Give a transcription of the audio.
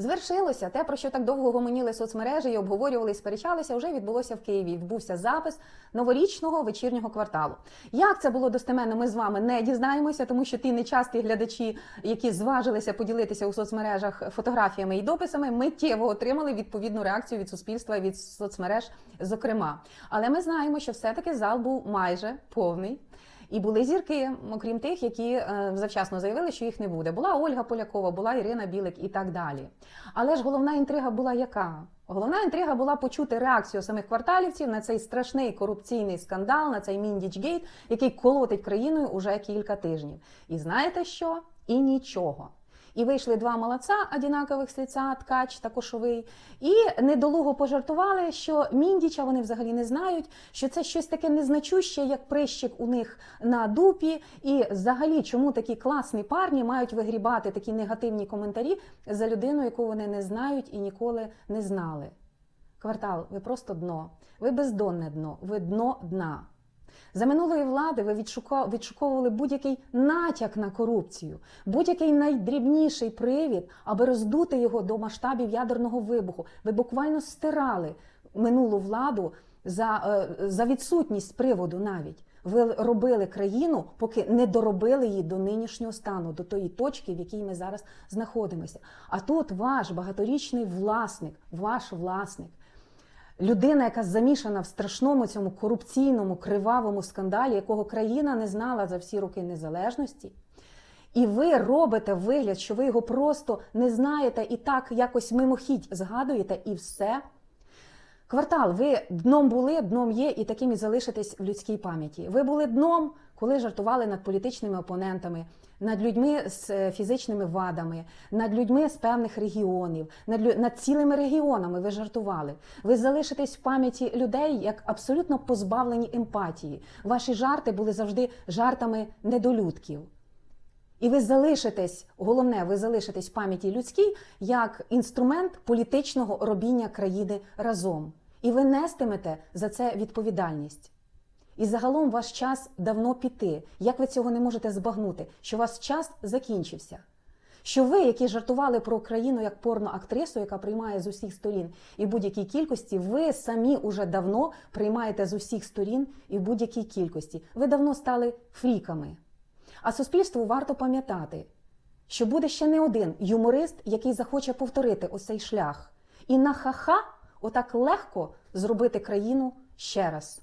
Звершилося те, про що так довго гомоніли соцмережі і обговорювали і сперечалися, вже відбулося в Києві. Відбувся запис новорічного вечірнього кварталу. Як це було достеменно, ми з вами не дізнаємося, тому що ті нечасті глядачі, які зважилися поділитися у соцмережах фотографіями і дописами, миттєво отримали відповідну реакцію від суспільства і від соцмереж, зокрема. Але ми знаємо, що все-таки зал був майже повний. І були зірки, окрім тих, які е, завчасно заявили, що їх не буде. Була Ольга Полякова, була Ірина Білик і так далі. Але ж головна інтрига була яка? Головна інтрига була почути реакцію самих кварталівців на цей страшний корупційний скандал, на цей Міндічгейт, який колотить країною уже кілька тижнів. І знаєте що? І нічого. І вийшли два молодця одинакових з лиця, ткач та кошовий, і недолуго пожартували, що міндіча вони взагалі не знають, що це щось таке незначуще, як прищик у них на дупі. І взагалі, чому такі класні парні мають вигрібати такі негативні коментарі за людину, яку вони не знають і ніколи не знали. Квартал, ви просто дно, ви бездонне дно, ви дно дна. За минулої влади ви відшуковували будь-який натяк на корупцію, будь-який найдрібніший привід, аби роздути його до масштабів ядерного вибуху. Ви буквально стирали минулу владу за, е, за відсутність приводу навіть. Ви робили країну, поки не доробили її до нинішнього стану, до тої точки, в якій ми зараз знаходимося. А тут ваш багаторічний власник, ваш власник, людина, яка замішана в страшному цьому корупційному кривавому скандалі, якого країна не знала за всі роки незалежності. І ви робите вигляд, що ви його просто не знаєте і так якось мимохідь згадуєте, і все. Квартал, ви дном були, дном є, і таким і залишитесь в людській пам'яті. Ви були дном, коли жартували над політичними опонентами, над людьми з е, фізичними вадами, над людьми з певних регіонів, над, над цілими регіонами ви жартували. Ви залишитесь в пам'яті людей як абсолютно позбавлені емпатії. Ваші жарти були завжди жартами недолюдків. І ви залишитесь, головне, ви залишитесь в пам'яті людській як інструмент політичного робіння країни разом. І ви нестимете за це відповідальність. І загалом ваш час давно піти. Як ви цього не можете збагнути? Що ваш час закінчився? Що ви, які жартували про Україну як порноактрису, яка приймає з усіх сторін і будь-якій кількості, ви самі уже давно приймаєте з усіх сторін і будь-якій кількості. Ви давно стали фріками. А суспільству варто пам'ятати, що буде ще не один юморист, який захоче повторити оцей цей шлях, і на ха-ха отак легко зробити країну ще раз.